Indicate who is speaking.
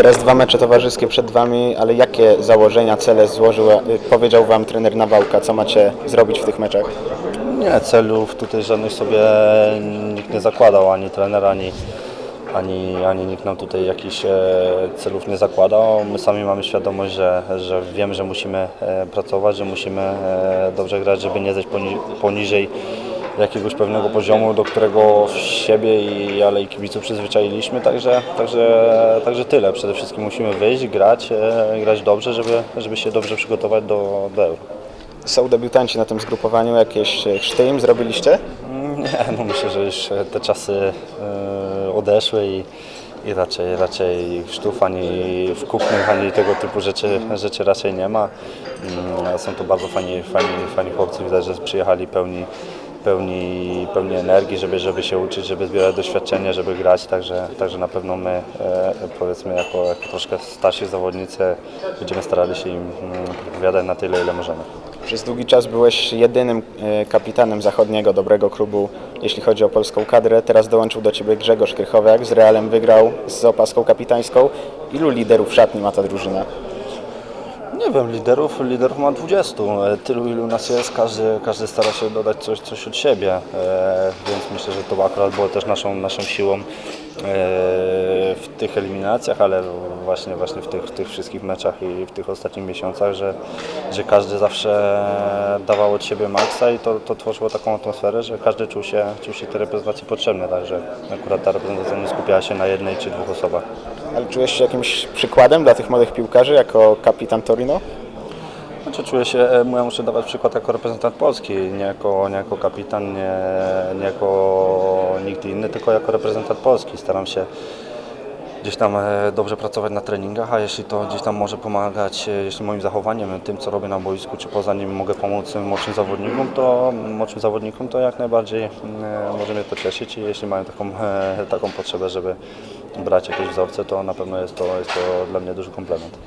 Speaker 1: Teraz dwa mecze towarzyskie przed Wami, ale jakie założenia, cele złożył, y, powiedział Wam trener Nawałka, co macie zrobić w tych meczach?
Speaker 2: Nie, celów tutaj żadnych sobie nikt nie zakładał, ani trener, ani, ani, ani nikt nam tutaj jakichś e, celów nie zakładał. My sami mamy świadomość, że, że wiemy, że musimy e, pracować, że musimy e, dobrze grać, żeby nie zejść poni- poniżej jakiegoś pewnego poziomu, do którego siebie i ale i kibiców przyzwyczailiśmy, także, także, także tyle. Przede wszystkim musimy wyjść, grać, e, grać dobrze, żeby, żeby się dobrze przygotować do, do Euro.
Speaker 1: Są debiutanci na tym zgrupowaniu, jakieś y, chrzty im zrobiliście?
Speaker 2: Nie, no myślę, że już te czasy e, odeszły i, i raczej, raczej chrztów ani wkupnych, ani tego typu rzeczy, rzeczy raczej nie ma. Mm, Są to bardzo fajni, fajni, fajni chłopcy, widać, że przyjechali pełni, pełni, pełni energii, żeby, żeby się uczyć, żeby zbierać doświadczenie, żeby grać, także, także na pewno my e, powiedzmy jako, jako troszkę starsi zawodnicy będziemy starali się im mm, podpowiadać na tyle, ile możemy.
Speaker 1: Przez długi czas byłeś jedynym y, kapitanem zachodniego dobrego klubu, jeśli chodzi o polską kadrę. Teraz dołączył do Ciebie Grzegorz Krychowiak, z Realem wygrał z opaską kapitańską. Ilu liderów szatni ma ta drużyna?
Speaker 2: Nie wiem, liderów, liderów ma 20. E, Tylu ilu nas jest, każdy, każdy stara się dodać coś, coś od siebie, e, więc myślę, że to akurat było też naszą, naszą siłą e, w tych eliminacjach, ale właśnie, właśnie w tych, w tych wszystkich meczach i w tych ostatnich miesiącach, że, że każdy zawsze dawał od siebie maksa i to, to tworzyło taką atmosferę, że każdy czuł się, czuł się tej reprezentacji potrzebny, także akurat ta reprezentacja nie skupiała się na jednej czy dwóch osobach.
Speaker 1: Ale czujesz się jakimś przykładem dla tych młodych piłkarzy jako kapitan Torino?
Speaker 2: Znaczy, czuję się, e, ja muszę dawać przykład jako reprezentant Polski, nie jako, nie jako kapitan, nie, nie jako nikt inny, tylko jako reprezentant Polski. Staram się gdzieś tam e, dobrze pracować na treningach, a jeśli to gdzieś tam może pomagać, e, jeśli moim zachowaniem, tym co robię na boisku, czy poza nim mogę pomóc młodszym zawodnikom, to młodszym zawodnikom to jak najbardziej e, może mnie to cieszyć i jeśli mają taką, taką potrzebę, żeby brać jakieś wzorce, to na pewno jest to, jest to dla mnie duży komplement.